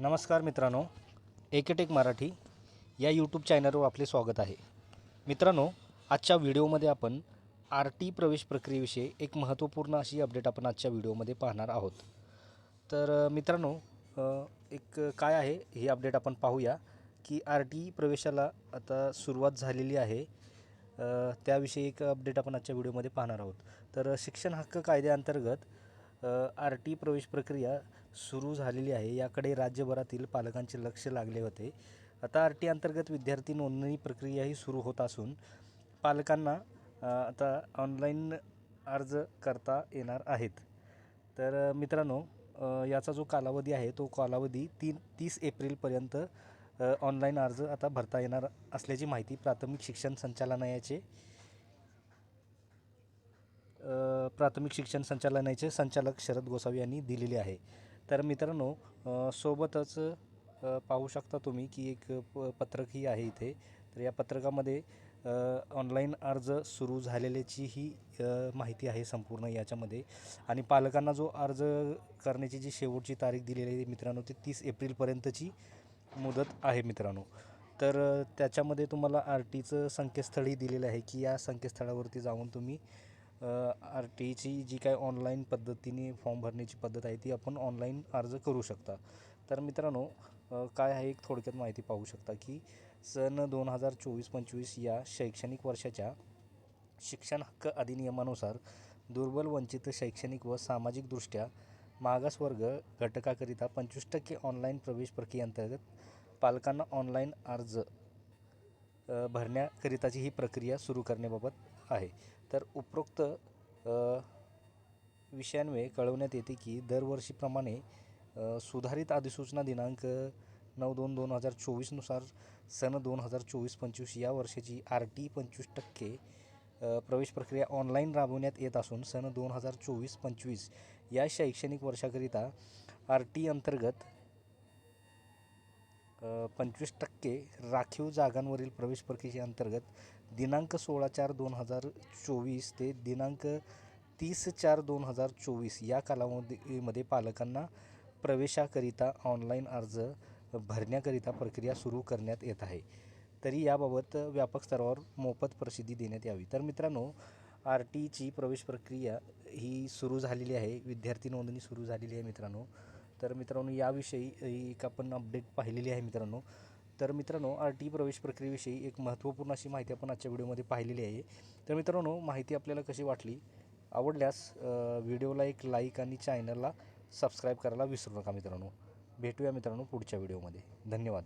नमस्कार मित्रांनो एकेटेक मराठी या यूट्यूब चॅनलवर आपले स्वागत आहे. मित्रांनो आजच्या व्हिडिओमध्ये आपण आर टी प्रवेश प्रक्रियेविषयी एक महत्त्वपूर्ण अशी अपडेट आपण आजच्या व्हिडिओमध्ये पाहणार आहोत. तर मित्रांनो एक काय आहे ही अपडेट आपण पाहूया की आर टी प्रवेशाला आता सुरुवात झालेली आहे. त्याविषयी एक अपडेट आपण आजच्या व्हिडिओमध्ये पाहणार आहोत. तर शिक्षण हक्क कायद्याअंतर्गत आर टी प्रवेश प्रक्रिया सुरू झालेली आहे. याकडे राज्यभरातील पालकांचे लक्ष लागले होते. आता आर टी अंतर्गत विद्यार्थी नोंदणी प्रक्रियाही सुरू होत असून पालकांना आता ऑनलाईन अर्ज करता येणार आहेत. तर मित्रांनो याचा जो कालावधी आहे तो कालावधी तीन तीस एप्रिलपर्यंत ऑनलाईन अर्ज आता भरता येणार असल्याची माहिती प्राथमिक शिक्षण संचालनालयाचे प्राथमिक शिक्षण संचालनाचे संचालक शरद गोसावी यांनी दिलेली आहे. तर मित्रांनो सोबतच पाहू शकता तुम्ही की एक प पत्रकही आहे इथे. तर या पत्रकामध्ये ऑनलाईन अर्ज सुरू झालेल्याची ही माहिती आहे संपूर्ण याच्यामध्ये. आणि पालकांना जो अर्ज करण्याची जी शेवटची तारीख दिलेली आहे मित्रांनो ती तीस एप्रिलपर्यंतची मुदत आहे मित्रांनो. तर त्याच्यामध्ये तुम्हाला आर टीचं संकेतस्थळही दिलेलं आहे की या संकेतस्थळावरती जाऊन तुम्ही आर टीची जी काय ऑनलाईन पद्धतीने फॉर्म भरण्याची पद्धत आहे ती आपण ऑनलाईन अर्ज करू शकता. तर मित्रांनो काय आहे एक थोडक्यात माहिती पाहू शकता की सन दोन हजार चोवीस पंचवीस या शैक्षणिक वर्षाच्या शिक्षण हक्क अधिनियमानुसार दुर्बल वंचित शैक्षणिक व सामाजिकदृष्ट्या मागासवर्ग घटकाकरिता पंचवीस टक्के ऑनलाईन प्रवेश प्रक्रियेअंतर्गत पालकांना ऑनलाईन अर्ज भरण्याकरिताची ही प्रक्रिया सुरू करण्याबाबत आहे. तर उपरोक्त विषयांमुळे कळवण्यात येते की दरवर्षीप्रमाणे सुधारित अधिसूचना दिनांक नऊ दोन दोन हजार चोवीसनुसार सन दोन हजार चोवीस पंचवीस या वर्षाची आर टी पंचवीस टक्के प्रवेश प्रक्रिया ऑनलाईन राबवण्यात येत असून सन दोन हजार चोवीस पंचवीस या शैक्षणिक वर्षाकरिता आर टी अंतर्गत पंचवीस टक्के राखीव जागांवरील प्रवेश प्रक्रियेअंतर्गत दिनांक सोळा चार दोन हजार चोवीस ते दिनांक तीस चार दोन हजार चोवीस या कालावधीमध्ये पालकांना प्रवेशाकरिता ऑनलाईन अर्ज भरण्याकरिता प्रक्रिया सुरू करण्यात येत आहे. तरी याबाबत व्यापक स्तरावर मोफत प्रसिद्धी देण्यात यावी. तर मित्रांनो आर टीची प्रवेश प्रक्रिया ही सुरू झालेली आहे. विद्यार्थी नोंदणी सुरू झालेली आहे मित्रांनो. तर मित्रांनो याविषयी एक आपण अपडेट पाहिलेली आहे मित्रांनो. तर मित्रांनो आर टी प्रवेश प्रक्रियेविषयी एक महत्त्वपूर्ण अशी माहिती आपण आजच्या व्हिडिओमध्ये पाहिलेली आहे. तर मित्रांनो माहिती आपल्याला कशी वाटली? आवडल्यास व्हिडिओला एक लाईक आणि चॅनलला सबस्क्राईब करायला विसरू नका मित्रांनो. भेटूया मित्रांनो पुढच्या व्हिडिओमध्ये. धन्यवाद.